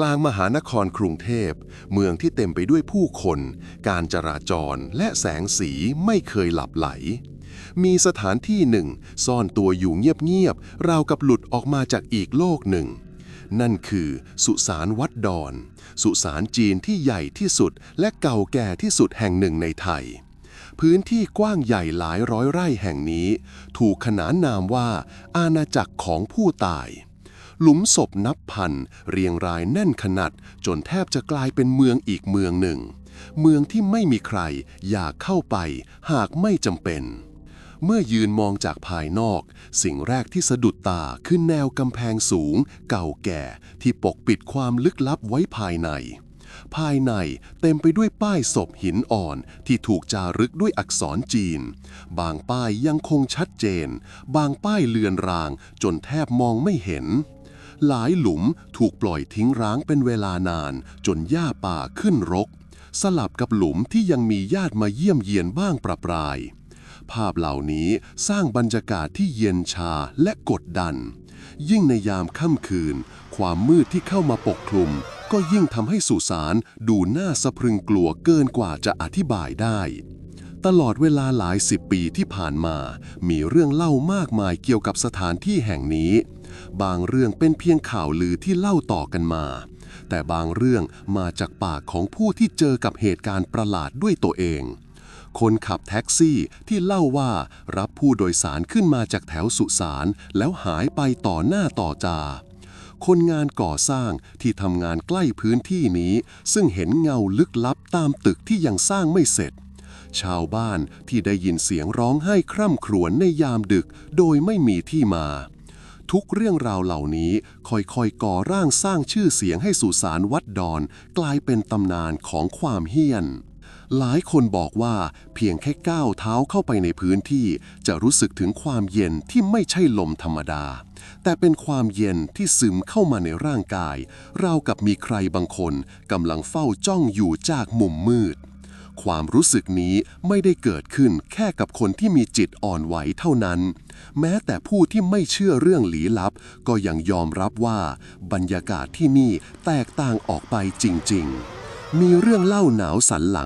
กลางมหานครกรุงเทพ เมืองที่เต็มไปด้วยผู้คน การจราจรและแสงสีไม่เคยหลับไหล มีสถานที่หนึ่ง ซ่อนตัวอยู่เงียบๆราวกับหลุดออกมาจากอีกโลกหนึ่ง นั่นคือสุสานวัดดอน สุสานจีนที่ใหญ่ที่สุดและเก่าแก่ที่สุดแห่งหนึ่งในไทยพื้นที่กว้างใหญ่หลายร้อยไร่แห่งนี้ ถูกขนานนามว่า อาณาจักรของผู้ตาย หลุมศพนับพัน เรียงรายแน่นขนาด จนแทบจะกลายเป็นเมืองอีกเมืองหนึ่ง เมืองที่ไม่มีใครอยากเข้าไป หากไม่จำเป็น เมื่อยืนมองจากภายนอก สิ่งแรกที่สะดุดตาคือแนวกำแพงสูง เก่าแก่ ที่ปกปิดความลึกลับไว้ภายในภายในเต็มไปด้วยป้ายศพหินอ่อนที่ถูกจารึกด้วยอักษรจีน บางป้ายยังคงชัดเจน บางป้ายเลือนรางจนแทบมองไม่เห็น หลายหลุมถูกปล่อยทิ้งร้างเป็นเวลานาน จนหญ้าป่าขึ้นรก สลับกับหลุมที่ยังมีญาติมาเยี่ยมเยียนบ้างประปราย ภาพเหล่านี้สร้างบรรยากาศที่เย็นชาและกดดัน ยิ่งในยามค่ำคืน ความมืดที่เข้ามาปกคลุม ก็ยิ่งทำให้สุสานดูน่าสะพรึงกลัวเกินกว่าจะอธิบายได้ ตลอดเวลาหลายสิบปีที่ผ่านมา มีเรื่องเล่ามากมายเกี่ยวกับสถานที่แห่งนี้ บางเรื่องเป็นเพียงข่าวลือที่เล่าต่อกันมา แต่บางเรื่องมาจากปากของผู้ที่เจอกับเหตุการณ์ประหลาดด้วยตัวเอง คนขับแท็กซี่ที่เล่าว่ารับผู้โดยสารขึ้นมาจากแถวสุสานแล้วหายไปต่อหน้าต่อจาคนงานก่อสร้างที่ทำงานใกล้พื้นที่นี้ ซึ่งเห็นเงาลึกลับตามตึกที่ยังสร้างไม่เสร็จ ชาวบ้านที่ได้ยินเสียงร้องไห้คร่ำครวญในยามดึก โดยไม่มีที่มา ทุกเรื่องราวเหล่านี้ค่อยๆก่อร่างสร้างชื่อเสียงให้สุสานวัดดอน กลายเป็นตำนานของความเฮี้ยนหลายคนบอกว่าเพียงแค่ก้าวเท้าเข้าไปในพื้นที่ จะรู้สึกถึงความเย็นที่ไม่ใช่ลมธรรมดา แต่เป็นความเย็นที่ซึมเข้ามาในร่างกายราวกับมีใครบางคนกำลังเฝ้าจ้องอยู่จากมุมมืด ความรู้สึกนี้ไม่ได้เกิดขึ้นแค่กับคนที่มีจิตอ่อนไหวเท่านั้น แม้แต่ผู้ที่ไม่เชื่อเรื่องลี้ลับ ก็ยังยอมรับว่าบรรยากาศที่นี่แตกต่างออกไปจริง ๆ มีเรื่องเล่าหนาวสันหลัง